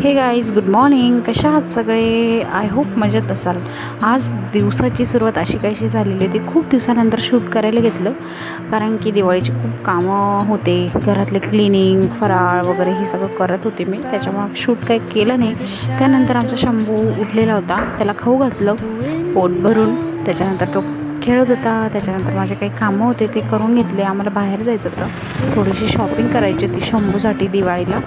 हे guys good morning कशा आहात सगळे? आय होप मजेत असाल. आज दिवसाची सुरुवात अशी काहीशी झालेली होती. खूप दिवसानंतर शूट करायला घेतलं. कारण की दिवाळीची खूप कामं होते. घरातले क्लिनिंग फराळ वगैरे हे सगळं करत होते मी. त्याच्यामुळं शूट काही केलं नाही. त्यानंतर आमचा शंभू उठलेला होता. त्याला खाऊ घातलं. पोट भरून. त्याच्यानंतर तो खेळत होता त्याच्यानंतर माझे काही कामं होते ते करून घेतले. आम्हाला बाहेर जायचं होतं. थोडीशी शॉपिंग करायची होती शंभूसाठी दिवाळीला.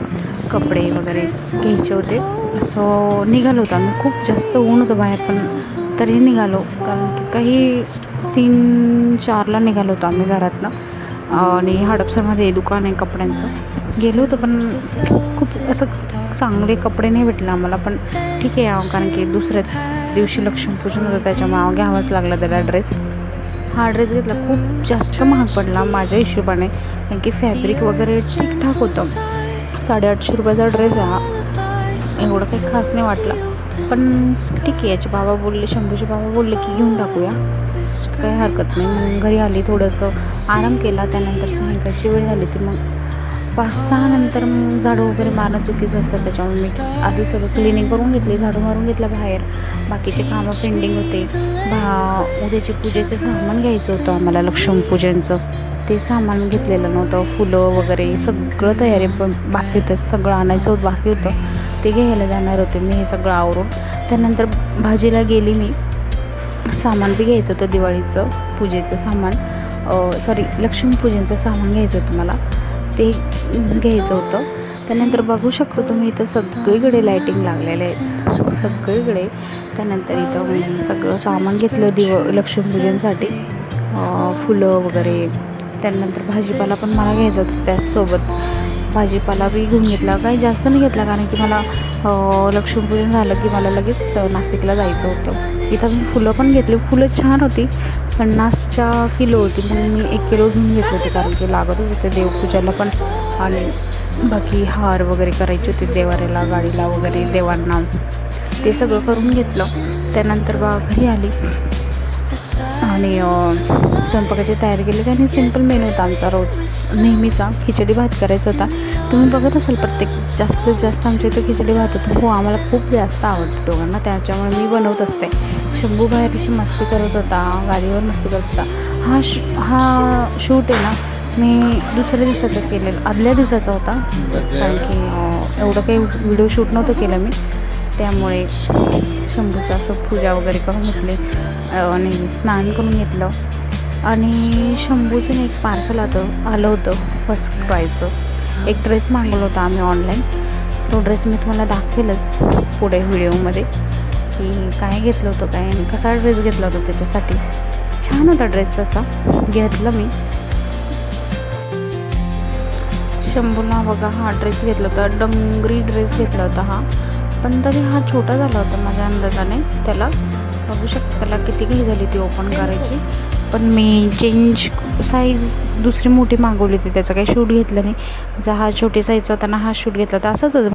कपडे वगैरे घ्यायचे होते. सो निघालो होतो आम्ही. खूप जास्त ऊन होतं बाहेर पण तरी निघालो. कारण की काही तीन चारला निघालो होतो आम्ही घरातनं. आणि हडपसरमध्ये दुकान आहे कपड्यांचं. गेलो होतो पण खूप असं चांगले कपडे नाही भेटले आम्हाला पण ठीक आहे कारण की दुसऱ्या दिवशी लक्ष्मीपूजन होतं त्याच्यामुळे घ्यावाच लागला त्याला ड्रेस हा ड्रेस घेतला खूप जास्त महाग पडला माझ्या हिशोबाने कारण की फॅब्रिक वगैरे ठीकठाक होतं. साडेआठशे रुपयाचा ड्रेस आहे हा. एवढं काही खास नाही वाटला. पण ठीक आहे याचे बाबा बोलले शंभूचे बाबा बोलले की घेऊन टाकूया. काही हरकत नाही. मग घरी आली थोडंसं आराम केला त्यानंतर सायंकाळची वेळ झाली ती मग पाच सहा नंतर मग झाडू वगैरे मारणं चुकीचं असतं त्याच्यामुळे मी आधी सगळं क्लिनिंग करून घेतली झाडू मारून घेतलं बाहेर. बाकीचे कामं पेंडिंग होते. भा उद्याचे पूजेचं सामान घ्यायचं होतं आम्हाला लक्ष्मीपूजनचं ते सामान घेतलेलं नव्हतं फुलं वगैरे सगळं तयारी पण बाकी होतं सगळं आणायचं होतं बाकी होतं. ते घ्यायला जाणार होते मी हे सगळं आवरून. त्यानंतर भाजीला गेली मी. सामान बी घ्यायचं होतं दिवाळीचं पूजेचं सामान. सॉरी लक्ष्मीपूजनचं सामान घ्यायचं होतं मला. ते घ्यायचं होतं. त्यानंतर बघू शकतो तुम्ही इथं सगळीकडे लायटिंग लागलेले आहेत. सगळीकडे. त्यानंतर इथं सगळं सामान घेतलं दिव लक्ष्मीपूजनसाठी. फुलं वगैरे. त्यानंतर भाजीपाला पण मला घ्यायचा होता त्याचसोबत. भाजीपाला बी घेऊन घेतला. काही जास्त नाही घेतला कारण की मला लक्ष्मीपूजन झालं की मला लगेच नाशिकला जायचं होतं. इथं मी फुलं पण घेतली. फुलं छान होती. पन्नासच्या किलो होती. म्हणून मी एक किलो घेऊन घेतले होते कारण की लागतच होते देवपूजाला पण. आणि बाकी हार वगैरे करायचे होते देवाऱ्याला गाडीला वगैरे देवांना. ते सगळं करून घेतलं. त्यानंतर बा घरी आली. आणि स्वयंपाकाची तयारी केली. त्याने सिंपल मेनू होता आमचा रोज. नेहमीचा खिचडी भात करायचा होता. तुम्ही बघत असाल प्रत्येक जास्तीत जास्त आमच्या इथं खिचडी भात होतो. हो आम्हाला खूप जास्त आवडतो दोघांना. त्याच्यामुळे मी बनवत असते. शंभू भाई तिथे मस्ती करत होता गाडीवर मस्ती करत होता. हा श हा शूट आहे ना मी दुसऱ्या दिवसाचा केलेला आदल्या दिवसाचा होता. कारण की एवढं काही व्हिडिओ शूट नव्हतं केलं मी. त्यामुळे शंभूचं असं पूजा वगैरे करून घेतली आणि स्नान करून घेतलं. आणि शंभूचं एक पार्सल आलं आलं होतं फर्स्ट क्रायचं एक ड्रेस मागवला होता आम्ही ऑनलाईन तो ड्रेस मी तुम्हाला दाखवेलच पुढे व्हिडिओमध्ये की काय घेतलं होतं काय कसा ड्रेस घेतला होता त्याच्यासाठी. छान होता ड्रेस तसा घेतला मी. शंभूला बघा हा ड्रेस घेतला होता. डंगरी ड्रेस घेतला होता हा. पण तरी हा छोटा झाला होता माझ्या अंदाजाने. त्याला बघू शकता त्याला किती घाई झाली ती ओपन करायची. पण मी चेंज साईज दुसरी मोठी मागवली होती त्याचं काही शूट घेतलं नाही. जर हा छोटी साईजचा होता ना हा शूट घेतला होता. असंच